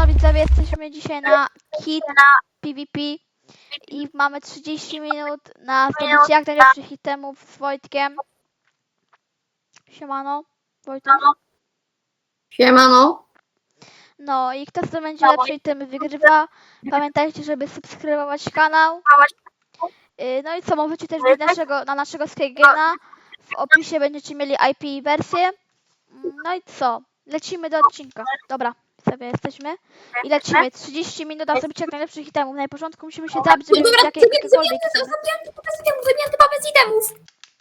Siemano widzowie, jesteśmy dzisiaj na Kit PvP i mamy 30 minut na zdobycie jak najlepszych itemów z Wojtkiem. Siemano, Wojtek. Siemano. No i kto zdobędzie lepsze itemy wygrywa. Pamiętajcie, żeby subskrybować kanał. Y, No i co, możecie też wbić naszego, na naszego Skygena. W opisie będziecie mieli IP i wersję. Mm, No i co? Lecimy do odcinka. Dobra, sobie jesteśmy. I lecimy. 30 minut na zdobycie jak najlepszych itemów. Na początku musimy się zabić, żeby mieć jakie- jakiekolwiek itemy. bez itemów.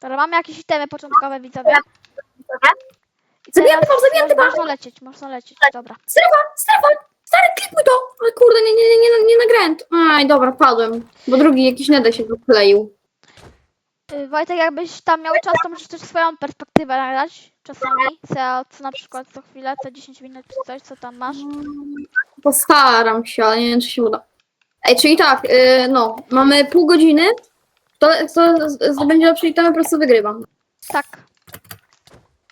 Dobra, mamy jakieś itemy początkowe, widzowie. I Zabijam typa, zabijam typa. Można lecieć, można lecieć. Dobra. Strefa, strefa, stary, kliknij to. Ale kurde, nie, nie, nie, nie, nie nagrałem. Aj, dobra, padłem. Bo drugi jakiś nede się wykleił. Y, Wojtek, jakbyś tam miał czas, to możesz też swoją perspektywę nagrać czasami. Co, co na przykład co chwilę, co 10 minut czy coś, co tam masz. Postaram się, ale nie wiem, czy się uda. Ej, czyli tak, yy, no, mamy pół godziny. To, to zdobędzie lepsze itemy, po prostu wygrywam. Tak.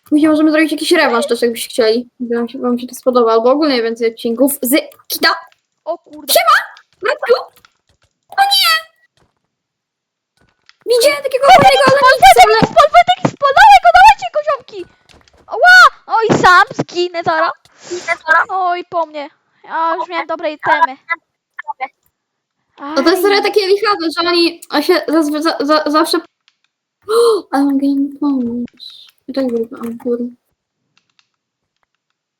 Później możemy zrobić jakiś rewanż też, jakbyście chcieli. Gdyby wam się, wam się to spodoba, albo ogólnie więcej odcinków z Kita. O kurde. Wrócił! O nie! Widziałem takiego fajnego, ale nic, ale... Spol, dawaj go, dawajcie koziomki! Ła! Oj, sam zginę zaraz. Oj, po mnie. Ja już miałem dobre itemy. No to jest trochę takie wichadne, że oni a się zazwy, za, za, zawsze... O, ale mogę im pomóc. I tak wygląda, kurde.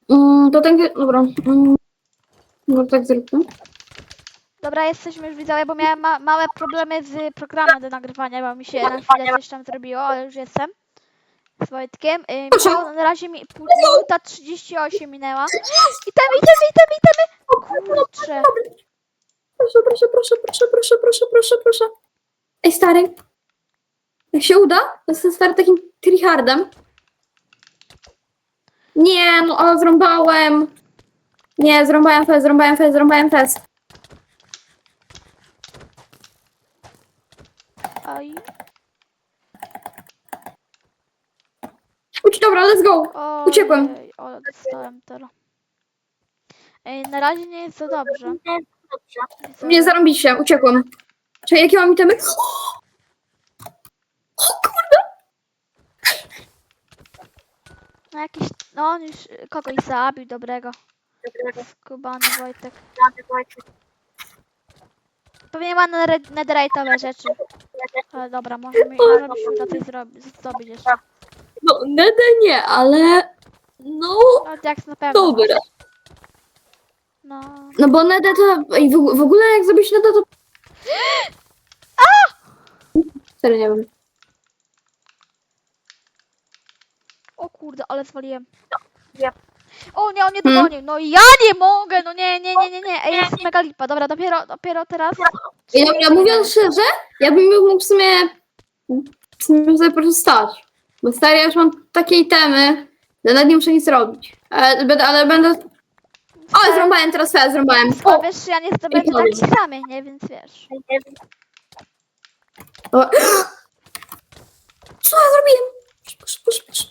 Mm, to tak, dobra. Mm, no tak zróbmy. Dobra, jesteśmy już widzowie, bo miałem ma małe problemy z programem do nagrywania, bo mi się na chwilę coś tam zrobiło, ale już jestem z Wojtkiem. Ym, no, na razie mi pół minuta 38 minęła. Itemy, itemy, itemy, itemy! Kurczę. Proszę, proszę, proszę, proszę, proszę, proszę, proszę, proszę. Ej, stary. Jak się uda, to jestem stary takim tryhardem. Nie, no ale zrąbałem. Nie, zrąbałem fest, zrąbałem fest, zrąbałem fest. Oj, Uć, dobra, let's go. Uciekłem. ojej, O, dostałem teraz. Ej, na razie nie jest za dobrze. Nie zarobić się, uciekłem. Czekaj, jakie mam itemy? O kurde! No jakiś, no on już kogoś zabił dobrego. Skubany Wojtek. Pewnie ma nether- netherite'owe rzeczy. Ale dobra, może mi, może mi się uda coś zrobić, zdobyć jeszcze. No, nede nie, ale... No, No jak na pewno. dobra. No. No bo nede to... Ej, w, w ogóle jak zrobić nede to... Serio nie wiem. O kurde, ale zwaliłem. O nie, on mnie Hmm? dogonił. No ja nie mogę, no nie, nie, nie, nie, nie. Ej, jest mega lipa. Dobra, dopiero, dopiero teraz. Ja, ja mówiąc szczerze, ja bym mógł w sumie... W sumie sobie po prostu stać. Bo stary, ja już mam takie itemy, że nawet nie muszę nic robić. Ale, będę- ale będę... O, zrąbałem teraz fest, zrąbałem. A O, wiesz, ja nie zdobędę powiem. takich samych, nie? Więc wiesz. o. Co ja zrobiłem?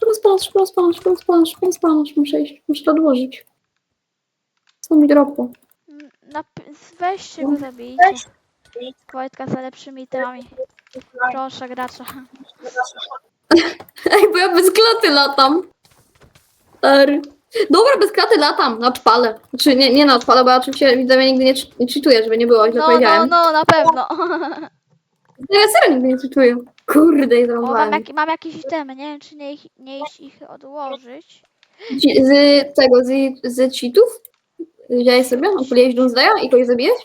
Rozpalasz, rozpalasz, rozpalasz, rozpalasz, muszę iść, muszę to odłożyć. Co mi dropo? Na, weźcie go no. zabijcie. Wojtka za lepszymi teami. Proszę gracza. Ej, bo ja bez klaty latam. Er. Dobra, bez klaty latam, na czpale. Znaczy, nie, nie na czpale, bo ja oczywiście widzę, nigdy nie, nie cheatuję, żeby nie było, źle No, no, powiedziałem. no, na pewno. No ja serio nigdy nie cheatuję. Kurde, O, mam, zrąbałem. jak, mam jakieś itemy, nie wiem, czy nie, ich- nie iść ich odłożyć. Ci- Z tego, z, z cheatów? Wziąłeś sobie? Odpaliłeś Doomsdaya i kogoś zabijesz?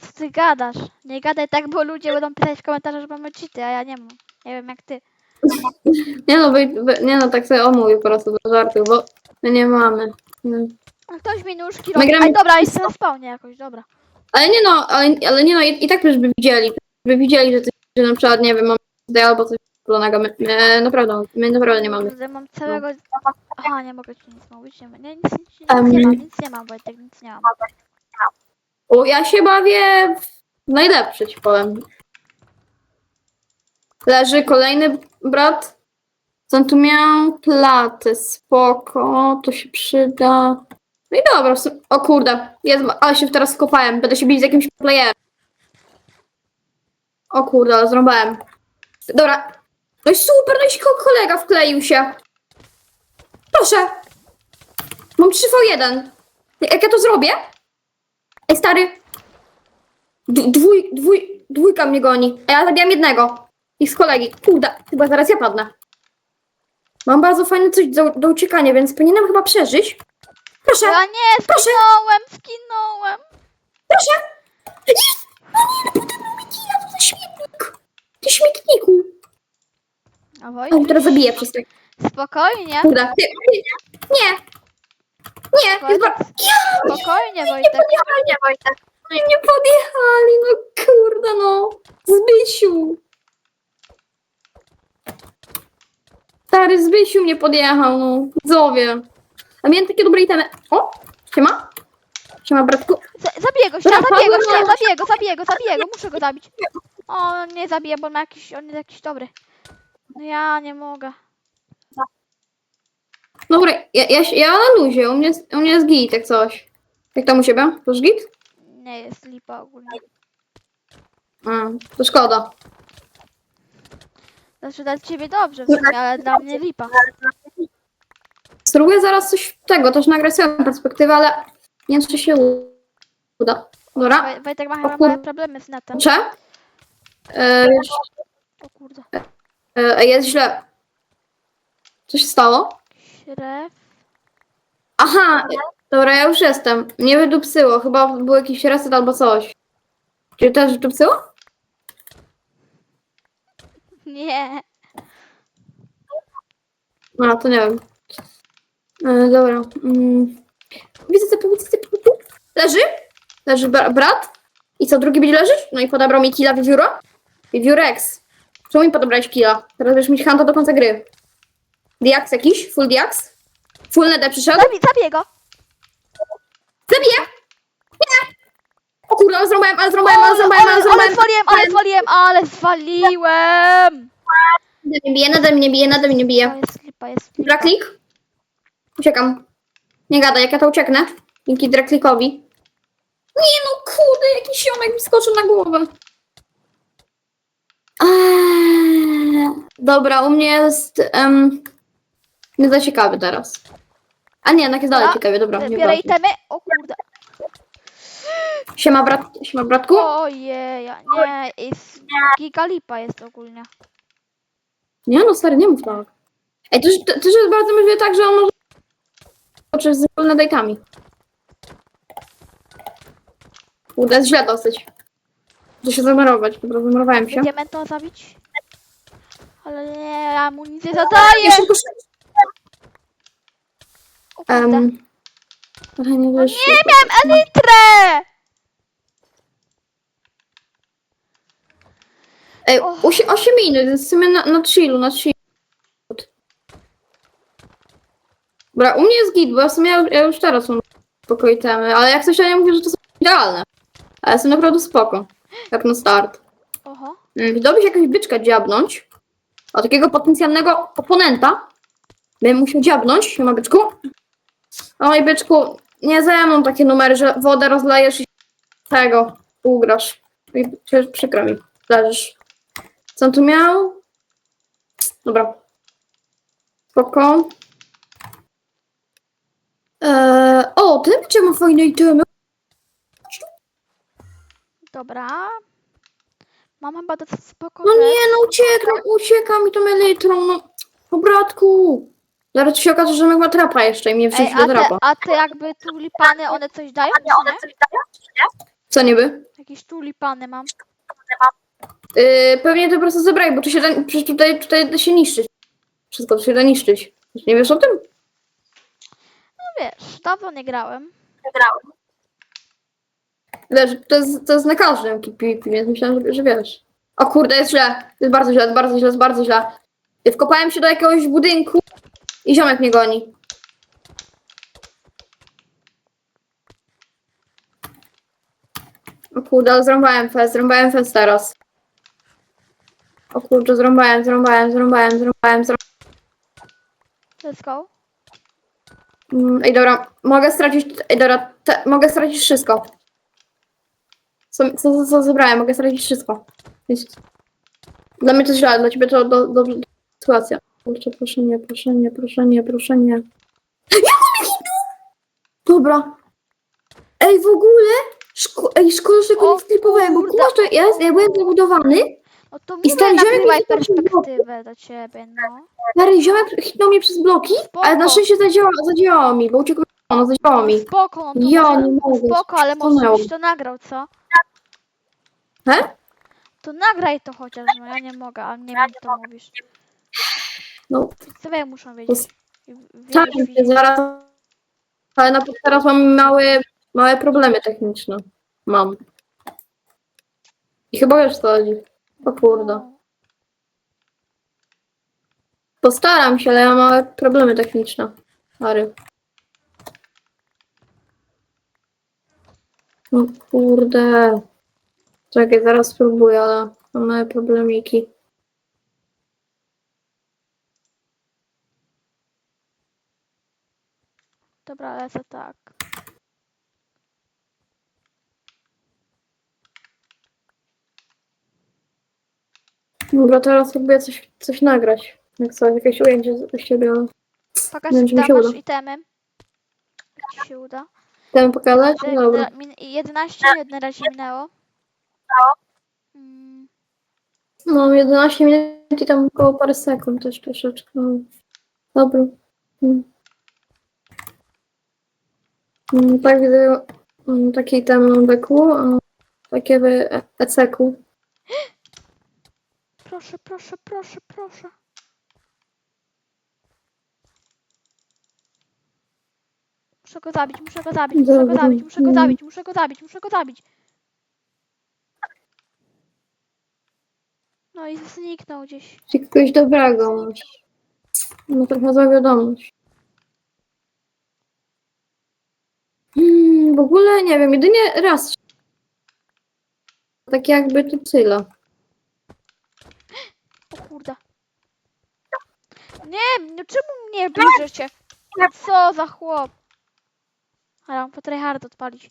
Co ty gadasz? Nie gadaj tak, bo ludzie będą pisać w komentarzach, że mamy cheaty, a ja nie mam. Nie wiem jak ty. Nie no, wy, nie no, tak sobie omówię po prostu do żartu, bo my nie mamy. No. A ktoś mi nóżki robi. gramy- Aj, dobra, jestem na spawnie jakoś, dobra. Ale nie no, ale, ale nie no, i, i tak już by widzieli, by widzieli, że, coś, że na przykład, nie wiem, mamy Doomsdaya albo coś podobnego. My, my, naprawdę, my naprawdę nie mamy. Kurde, mam całego... Aha, nie mogę ci nic mówić, nie, nie, nic, nic, nic nie mam, nic nie mam, Wojtek, nic nie mam. O, ja się bawię w najlepsze, ci powiem. Leży kolejny brat. Co tu miał? Platę, spoko, to się przyda. No i dobra, w sum- o kurde, jest, ale się teraz skopałem, będę się bić z jakimś playerem. O kurde, ale zrąbałem. Dobra, no i super, no i się ko- kolega wkleił się. Proszę. Mam 3v1. Jak ja to zrobię? Ej, stary. D- dwój, dwój, dwójka mnie goni, a ja zabijam jednego. Ich z kolegi. Kurde, chyba zaraz ja padnę. Mam bardzo fajne coś do, do uciekania, więc powinienem chyba przeżyć. Proszę, Ja nie, Proszę. skinąłem, skinąłem. proszę. Jest! No nie, no potem mamy kija, to za śmietnik. Ty śmietniku. A O, Wojtek, teraz zabiję przez to. spokojnie, ty, nie. Nie, ba... Ja, spokojnie nie Wojtek. podjechali, nie, Wojtek. Nie, nie podjechali, no kurde, no. Zbysiu. Stary Zbysiu mnie podjechał, no. Zowie. A miałem takie dobre itemy. O, siema. Siema, bratku. Z- Zabiję go, Dobra, zabiję go, no. zabiję go, zabiję go, zabiję go, muszę go zabić. O, nie zabiję, bo on ma jakiś, on jest jakiś dobry. No ja nie mogę. Dobra, ja, ja, się- ja na luzie, u mnie, jest- u mnie jest git, jak coś. Jak tam u ciebie? Też git? Nie jest lipa ogólnie. A, to szkoda. Znaczy dla ciebie dobrze w sumie, ale dla mnie lipa. Spróbuję zaraz coś tego, też nagrać swoją perspektywę, ale nie wiem, czy się uda. Dobra, Woj- Wojtek ma chyba małe problemy z netem. cze? E, O kurde. E, jest źle. Co się stało? Aha, dobra, ja już jestem. Nie wydupsyło, chyba był jakiś reset albo coś. Czy też wydupsyło? Nie. A, to nie wiem. E, dobra. Mm. Widzę typu, widzę tu. Leży? Leży bra- brat? I co, drugi będzie leżeć? No i podebrał mi killa wiewióra? Wiewiórex. Czemu mi podebrać killa? Teraz będziesz mieć hanta do końca gry. Diax jakiś? Full diax? Full nede przyszedł? Zabi zabiję go. Zabiję! Nie! O kurde, ale zrąbałem, ale zrąbałem, ale zrąbałem, ale ale zwaliłem, ale zwaliłem, ale zwaliłem. Nade mnie bije, nade mnie bije, nade mnie To bije. jest lipa, jest lipa. Draklik? Uciekam. Nie gadaj, jak ja to ucieknę. Dzięki draklikowi. Nie no, kurde, jakiś ziomek mi skoczył na głowę. Eee, dobra, u mnie jest... Um, nie za ciekawy teraz. A nie, jednak jest dalej Dobra, ciekawie, dobra. nie Bierę ważne. itemy. O kurde. Siema, brat, siema, bratku. Ojej, nie, jest giga lipa jest ogólnie. Nie no, stary, nie mów tak. Ej, to, to, to jest bardzo możliwe tak, że on może... Czy z wolne dajkami. Kurde, jest źle dosyć. Muszę się zamerować, dobra, zamerowałem się. Będziemy to zabić? Ale nie, amunicję zadaję! Ja szybko, szybko. O kurde. Um, trochę nie wyszło. Nie miałem elitrę! Ej, Och. 8, 8 minut, jest w sumie na, na chillu, na chillu. Dobra, u mnie jest git, bo ja w sumie ja, ja już teraz mam spokoj temy, ale jak coś ja nie mówię, że to są idealne. Ale są naprawdę spoko. Jak na start. Oho. Mm, Wydałoby się jakiegoś byczka dziabnąć. A takiego potencjalnego oponenta bym musiał dziabnąć, siema byczku. Oj byczku, nie ze mną takie numery, że wodę rozlejesz i tego ugrasz. I przy- przykro mi, leżysz. Co on tu miał? Dobra. Spoko. Eee, o, ten byczek ma fajne itemy. Dobra. Mam chyba dosyć spoko. No nie, no uciekam, ucieka mi tą elytrą, no. Po bratku. Zaraz się okaże, że ma trapa jeszcze i mnie Ej, wrzuci a do te, trapa. a te jakby tulipany, one coś dają? nie? Co niby? Jakieś tulipany mam. Yy, pewnie to po prostu zebraj, bo tu się da, przecież tutaj, tutaj da się niszczyć. Wszystko tu się da niszczyć. Nie wiesz o tym? No wiesz, dawno nie grałem. Wiesz, to jest, to jest na każdym PvP, więc myślałem, że, że wiesz. O kurde, jest źle. Jest bardzo źle, jest bardzo źle, jest bardzo źle. Wkopałem się do jakiegoś budynku i ziomek mnie goni. O kurde, zrąbałem fest, zrąbałem fest teraz. O kurde, zrąbałem, zrąbałem, zrąbałem, zrąbałem, zrąbałem. Let's go. Mm, Ej, dobra, mogę stracić. Ej, dobra, te, mogę stracić wszystko. Co, co, co, zebrałem? Mogę stracić wszystko. Jest. Dla mnie to źle, dla ciebie to do, dobrze sytuacja. Kurczę, proszę nie, proszę nie, proszę nie, proszę nie. Dobra. Ej, w ogóle? Szko- ej, szkoda, że tego O nie sklipowałem, bo kurczę, ja, ja byłem zabudowany. No to I stary ziomek perspektywę do ciebie, no. Stary ziomek hitnął mnie przez bloki, ale na Spoko. szczęście zadziałało, zadziałało mi, bo uciekło, no zadziałało mi. Spoko, no to Ja może, nie mogę, spoko, ale może byś to nagrał, co? He? To nagraj to chociaż, no ja nie mogę, a nie wiem, co mówisz. No, Co ja muszą wiedzieć? I wiedzieć, tak, widzieć. zaraz, ale na, teraz mam małe, małe problemy techniczne. Mam. I chyba wiesz co chodzi. O kurde. Postaram się, ale ja mam małe problemy techniczne. Stary. No kurde. Czekaj, zaraz spróbuję, ale mam małe problemiki. Dobra, lecę tak. Dobra, teraz próbuję coś, coś nagrać. Jak coś, jakieś ujęcie z z siebie. ale Pokaż, Nie wiem, czy mi tam się masz uda. itemy. Jak ci się uda. Chcemy pokazać? Dobra. min- min- 11 minut na razie minęło. Mm, No, 11 minut i tam około parę sekund też troszeczkę. no. Dobra. Mm. Mm, Tak mm, taki tam beku, a takie w e- eceku. proszę, proszę, proszę, proszę. Muszę go zabić, muszę go zabić, muszę go Dobra. zabić, muszę go zabić, muszę go zabić, muszę go zabić. No i zniknął gdzieś. Czy kogoś dobrego masz. No trochę za wiadomość. Hmm, w ogóle nie wiem, jedynie raz. Tak jakby to tyle. O kurde. Nie, no czemu mnie bierzecie? Co za chłop? Ale mam po tryhard odpalić.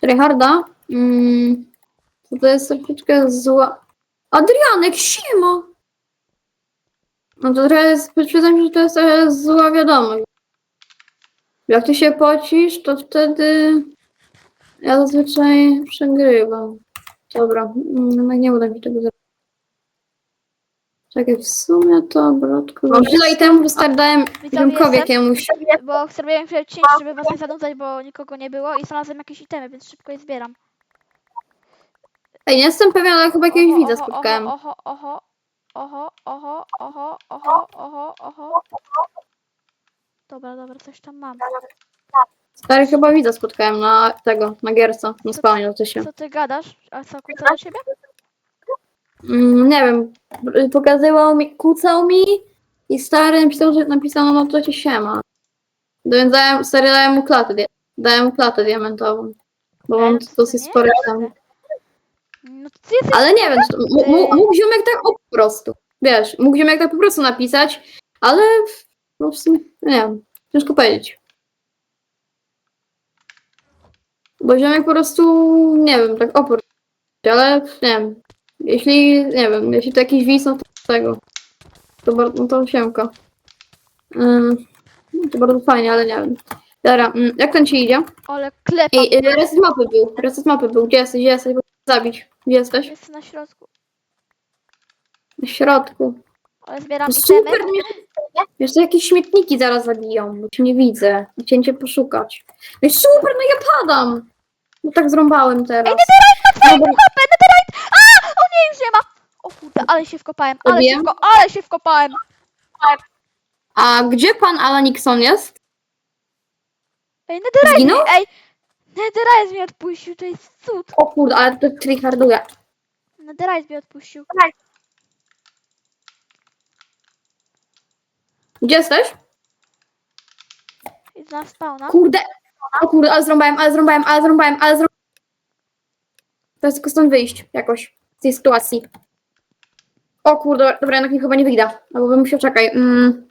Tryharda? Mm, to, to jest troszeczkę zła. Adrianek, siema! No to trochę jest, przyznam, że to jest trochę zła wiadomość. Jak ty się pocisz, to wtedy ja zazwyczaj przegrywam. Dobra, jednak nie uda mi się tego zrobić. Czekaj, w sumie to bratku. Mam tyle temu, że stardałem ziomkowi jestem? jakiemuś. Bo zrobiłem cięć, żeby was nie zanudzać, bo nikogo nie było i znalazłem jakieś itemy, więc szybko je zbieram. Ej, nie jestem pewien, ale chyba jakiegoś widza spotkałem. Oho, oho, oho, oho, oho, oho, oho, oho. Dobra, dobra, coś tam mam. Stary chyba widza spotkałem na tego, na gierce, na spawnie, to się. Co ty gadasz? A co, kłócę do ciebie? Mm, nie wiem, pokazywał mi, kłócał mi i stary napisał, że napisano, no to się siema. Więc dałem, stary dałem mu klatę, dia- dałem mu klatę diamentową. Bo Ej, mam no to dosyć nie tam. No to ty jesteś... Ale nie wiem, czy to- m- m- mógł ziomek tak po prostu. Wiesz, mógł ziomek tak po prostu napisać, ale no w sumie, nie wiem, ciężko powiedzieć. Bo ziomek po prostu, nie wiem, tak opór, ale nie wiem, jeśli, nie wiem, jeśli to jakiś widz, no to tego, to bardzo, no to siemka. Ym, to bardzo fajnie, ale nie wiem. Dobra, mm, jak ten ci idzie? Ale klepa. Ej, y, reset mapy był, reset mapy był, gdzie jesteś, gdzie jesteś, bo zabić, gdzie jesteś? Jest na środku. W środku. Ale zbieram itemy. super, mnie, to jakieś śmietniki zaraz zabiją, bo cię nie widzę. Chciałem cię poszukać. No i super, no ja padam. No tak zrąbałem teraz. Dobra, HP, netherite! A! O nie, już nie ma! O kurde, ale się wkopałem, ale się, Zabiłem? wko ale się wkopałem! A gdzie pan Alanikson jest? Ej, netherite! Zginął? Ej! Netherite mnie odpuścił, to jest cud. O kurde, ale to tryharduje. Netherite mnie odpuścił. Gdzie jesteś? Idź na spawna. Kurde. O kurde, ale zrąbałem, ale zrąbałem, ale zrąbałem, ale zrąbałem. Teraz tylko stąd wyjść jakoś z tej sytuacji. O kurde, dobra, jednak mnie chyba nie wyjdę. Albo bym musiał, czekaj. Mm.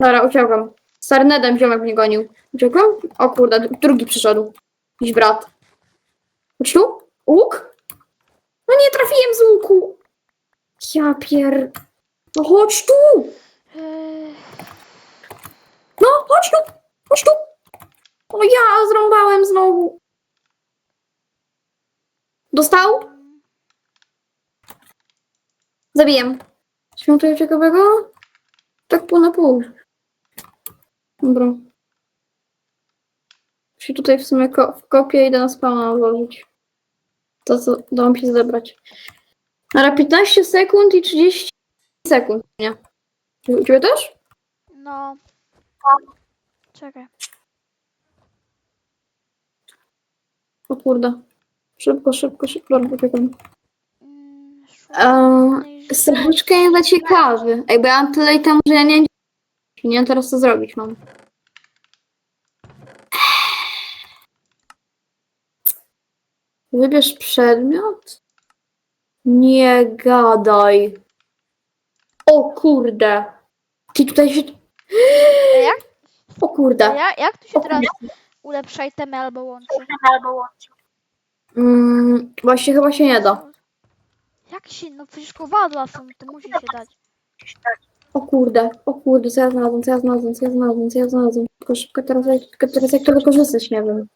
Dobra, uciekam. Stary Nedem ziomek mnie gonił. Uciekłem? O kurde, drugi przyszedł. Jakiś brat. Chodź tu? Łuk? No nie trafiłem z łuku. Ja pier... No chodź tu! No, chodź tu! Chodź tu! O ja, zrąbałem znowu. Dostał? Zabiję. Świątuję ciekawego? Tak pół na pół. Dobra. Się tutaj w sumie ko- w kopię idę na spawna odłożyć. To co dałam się zebrać. Ale 15 sekund i 30 sekund, nie? U ciebie też? no. Czekaj. O kurde. Szybko, szybko, szybko, uciekam. Mm, Troszeczkę nie za ciekawy. Jakby ja mam tyle i tam, że ja nie nie wiem teraz co zrobić mam. Wybierz przedmiot? Nie gadaj. O kurde. Ty tutaj się... A jak, O a kurde. ja, jak tu się teraz ulepsza itemy albo łączy? Mm, właśnie chyba się nie da. Jak się, no przecież kowadła są, to musi się dać. O kurde, o kurde, co ja znalazłem, co ja znalazłem, co ja znalazłem, co ja znalazłem. Tylko szybko teraz, tylko teraz jak to wykorzystać, nie wiem.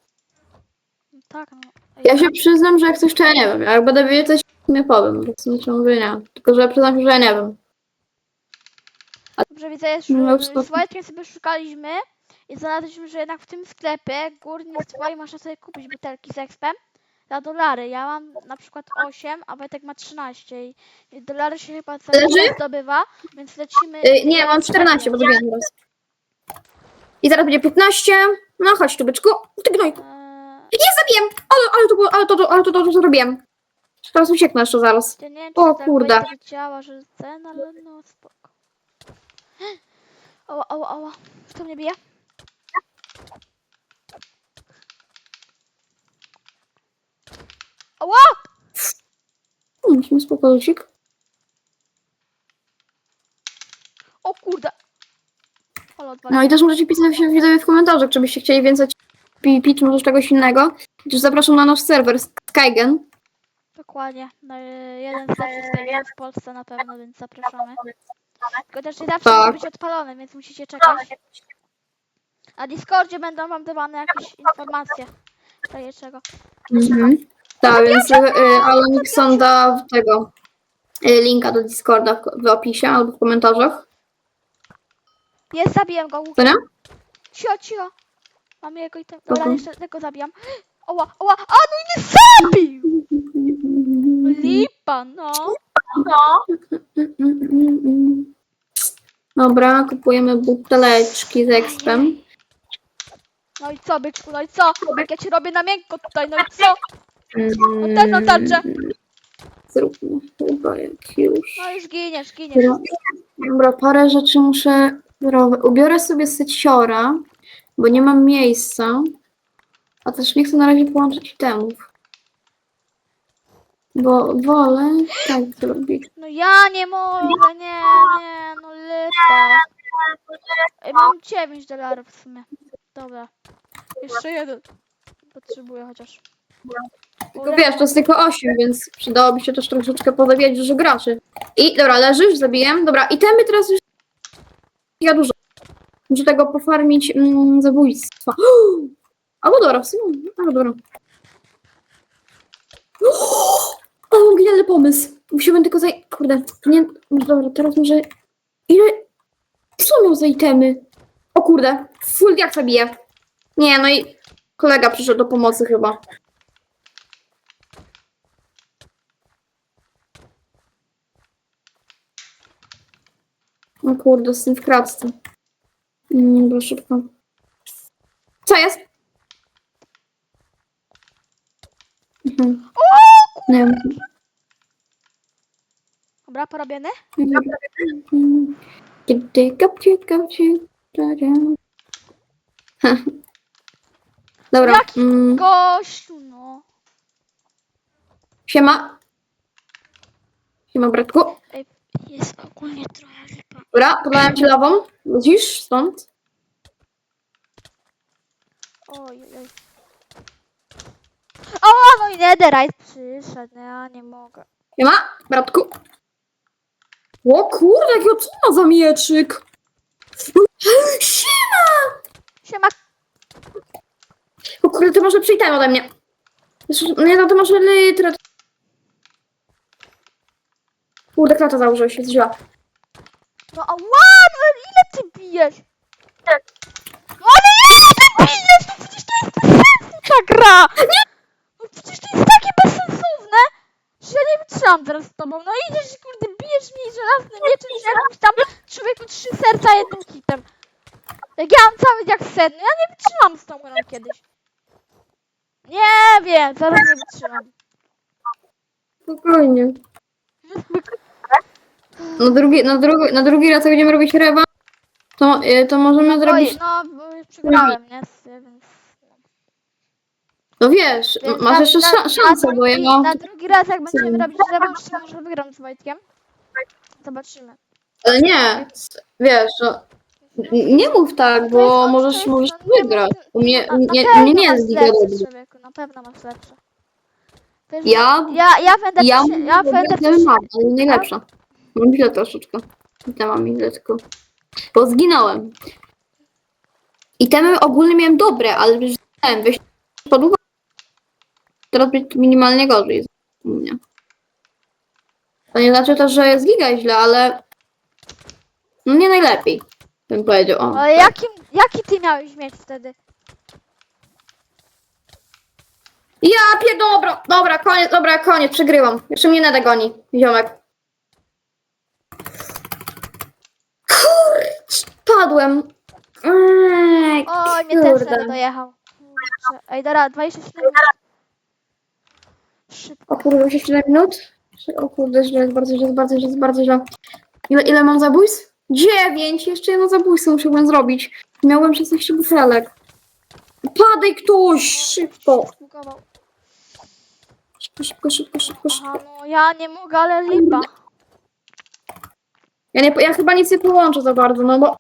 No tak, no. Ej, Ja się przyznam, że jak coś to ja nie wiem. Jak będę wiedzieć, to nie powiem. Bo czemu by nie. Tylko, że przyznam się, że ja nie wiem. Dobrze widzę, jest, No, już to- z Wojtkiem sobie szukaliśmy i znaleźliśmy, że jednak w tym sklepie górnie swojej można sobie kupić butelki z expem za dolary. Ja mam na przykład 8, a Wojtek ma 13 i dolary się chyba za Leży? zdobywa, więc lecimy... Yy, nie, mam 14, bo zrobiłem raz. I zaraz będzie 15. No chodź tu, byczku. Ty gnojku. Eee, Nie zabiję! Ale, ale to było, ale to, to, ale to, to, to zrobiłem. Teraz ucieknę jeszcze zaraz. ja nie wiem, czy O, tak kurde. Wojtek działa, że ten, ale no spoko. Ała, ała, ała. Kto mnie bije? Ała! Musimy spokojcik. O kurde! No i też możecie pisać się widzowie w komentarzach, czy byście chcieli więcej PvP, czy może czegoś innego. Też zapraszam na nasz serwer Skygen. Dokładnie. No, y, jeden z lepszych sklepów w Polsce na pewno, więc zapraszamy. Tylko też nie zawsze Tak. może być odpalony, więc musicie czekać. Na Discordzie będą wam dawane jakieś informacje. Razie czego. Mhm. Tak, więc y, da w tego y, linka do Discorda w, w opisie albo w komentarzach. Jest, zabiję go. Co nie? Cicho, cicho. Mamy jego i ten. Dobra, Spoko. jeszcze tego zabijam. Oła, oła, a no i nie zabił! Lipa, no. Dobra, kupujemy buteleczki z ekspem. No i co, byczku, no i co? Jak ja ci robię na miękko tutaj, no i co? Ten na tarczę. Zróbmy chyba jak już. No już giniesz, giniesz. Dobra, parę rzeczy muszę zrobić. Ubiorę sobie syciora, bo nie mam miejsca. A też nie chcę na razie połączyć temów. Bo wolę tak zrobić. No ja nie mogę, nie, nie, no lipa. Ej, mam 9 dolarów w sumie. Dobra. Jeszcze jeden. Potrzebuję chociaż. Tylko wiesz, to jest tylko 8, więc przydałoby się też troszeczkę pozabijać dużo graczy. I dobra, leżysz, zabiję. Dobra, i temy teraz już ja dużo. Muszę tego pofarmić mm, zabójstwa. Albo dobra, w sumie. Ale dobra. Mam genialny pomysł. Musimy tylko zaj... Kurde, nie... Dobra, teraz może... Ile... Co miał za itemy? O kurde, full jak zabiję. Nie, no i kolega przyszedł do pomocy chyba. O kurde, z tym w kratce. Nie, dobra, szybko. Co jest? Mhm. Nie wiem. Dobra, porobiony? Kiedy kapcie, kapcie. Dobra. Jaki Mm, Gościu, no. siema. Siema, bratku. Jest ogólnie trochę lipa. Dobra, podałem ci lawą. Widzisz stąd? Oj, oj, oj. O, no i Netherite przyszedł, no ja nie mogę. Nie ma, bratku. O kurde, jakiego co ma za mieczyk? Siema! Siema, O kurde, to może przyjdę ode mnie. Nie no, to może litro. Kurde, klata założyłeś, jest źle. no a no ile ty bijesz? No ale ile ty bijesz? No przecież to jest bez sensu ta gra! No przecież to jest takie bezsensowne, że ja nie wytrzymam teraz z tobą. No idziesz, kurde, bijesz mnie żelaznym mieczem z jakimś tam człowieku trzy serca jednym hitem. Jak ja mam cały jak sen, no ja nie wytrzymam z tą grą kiedyś. Nie wiem, zaraz nie wytrzymam. Spokojnie. Na drugi, na drugi, na drugi raz jak będziemy robić rewa, to, y, to możemy zrobić... no, bo już przegrałem, nie? Więc... No wiesz, m- masz jeszcze na- szan- szansę, na bo ja drugi, mam... Na drugi raz, jak będziemy robić rewanż, to może wygram z Wojtkiem. Zobaczymy. Ale nie, wiesz, no, n- nie mów tak, To bo jest- to możesz, jest- możesz no nie, wygrać. no, U mnie, na- na nie, pewno mnie nie masz jest lepsze, dobrze. człowieku, Na pewno masz lepsze. Wiesz, Ja, ja, ja będę, ja, ja, ja będę ja mam, ale nie lepsza. Mam źle troszeczkę. Ja mam źle tylko. Bo zginąłem. I temy ogólnie miałem dobre, ale zginąłem. Weź pod uwagę. Teraz być minimalnie gorzej jest u mnie. To nie znaczy też, że jest giga źle, ale no nie najlepiej, bym powiedział. O, Ale jakim, jaki ty miałeś mieć wtedy? Ja pier... Dobra, dobra, koniec, dobra, koniec, przegrywam. Jeszcze mnie Neda goni, ziomek. Padłem. Eee, O, mnie kurde. sen dojechał. Kurczę. Ej, dobra, 27 minut. Szybko. O kurde, 27 minut? O kurde, źle, jest bardzo źle, jest bardzo źle, jest bardzo źle. Ile, ile mam zabójstw? 9! Jeszcze jedno zabójstwo musiałbym zrobić. Miałem 16 butelek. Padaj ktoś! Szybko! Szybko, szybko, szybko, szybko, szybko. Aha, no ja nie mogę, ale lipa. Ja, nie, ja chyba nic nie połączę za bardzo, no bo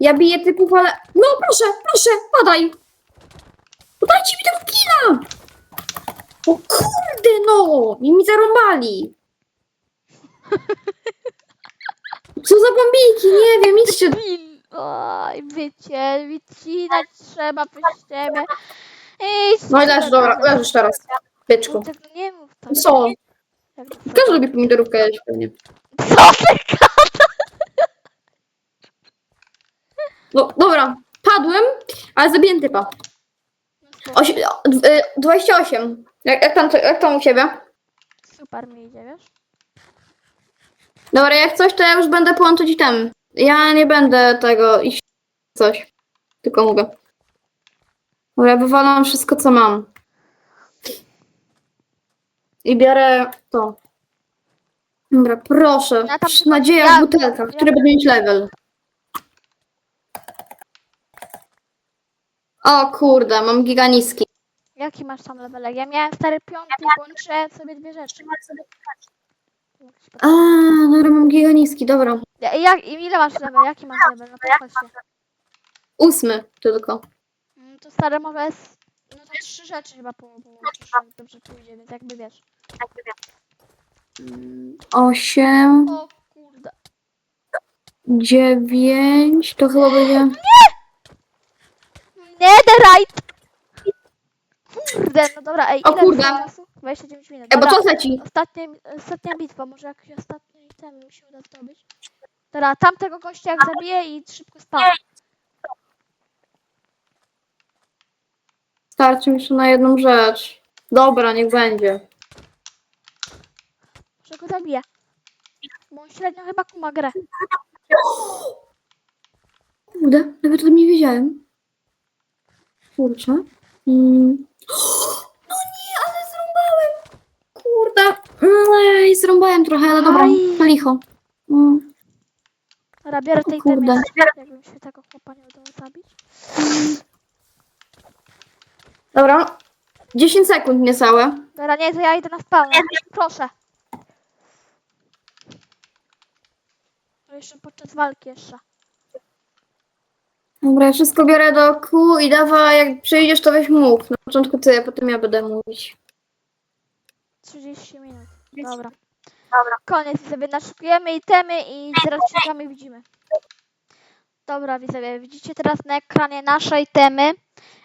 ja biję typów, ale... No proszę, proszę, padaj! Podajcie mi tego killa! O kurde no! I mi zarąbali! Co za bombiki? Nie wiem, idźcie... Pin. Oj, wycie, wycinać trzeba przez ciebie. No i leż, dobra, leżysz teraz, byczku. No nie mów tak. Co? Każdy lubi pomidorówkę jeść pewnie. Co ty No dobra, padłem, ale zabiję typa. Osi... y, 28. Jak, jak, tam, jak tam u ciebie? Super mi idzie, wiesz? Dobra, jak coś, to ja już będę połączyć tem. Ja nie będę tego iść coś. Tylko mogę. Dobra, wywalam wszystko, co mam. I biorę to. Dobra, proszę. Ja tam- Nadzieja ja- w butelkach, ja- które będą mieć level. O kurde, mam giganiski. Jaki masz tam levelek? Ja miałem stary piąty, łączę sobie dwie rzeczy. A, dobra, mam giganiski, dobra. Ja- Jak, i ile masz level? Jaki masz level? No to chodźcie. Ósmy tylko. Mm, To stare może jest... No to trzy rzeczy chyba po- połączysz, jak dobrze pójdzie, więc jakby wiesz. Osiem, O kurde. dziewięć, to chyba będzie... Netherite! Kurde, no dobra, ej, O ile kurde. trwa czasu? 29 minut. E, bo Dobra, czas leci. ostatnia, ostatnia bitwa, może jakieś ostatnie itemy mi się uda zdobyć. Dobra, tamtego gościa jak zabiję i szybko spadł. Starczy mi jeszcze na jedną rzecz. Dobra, niech będzie. Że go zabiję. Bo on średnio chyba kuma grę. Kurde, nawet o tym nie wiedziałem. Kurczę. Mm. No nie, ale zrąbałem. Kurde. Ej, zrąbałem trochę, ale dobra, Aj. na licho. Mm. Dobra, biorę tej kurde. itemy. Jakbym się tego chłopa nie udało zabić. Dobra. 10 sekund niecałe. Dobra, nie, to ja idę na spawn. Proszę. jeszcze podczas walki jeszcze. Dobra, ja wszystko biorę do kół i dawaj, jak przyjdziesz, to weź mów. Na początku ty, potem ja będę mówić. 30 minut. Dobra. Dobra. Koniec, sobie naszykujemy itemy i zaraz czekamy widzimy. Dobra, widzowie, widzicie teraz na ekranie nasze itemy.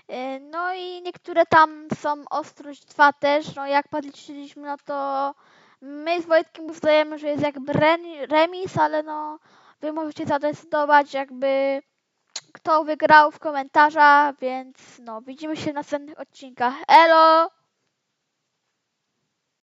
Yy, No i niektóre tam są ostrość 2 też. No jak patrzyliśmy, no to my z Wojtkiem uznajemy, że jest jakby re- remis, ale no wy możecie zadecydować jakby kto wygrał w komentarzach, więc no widzimy się w następnych odcinkach. Elo!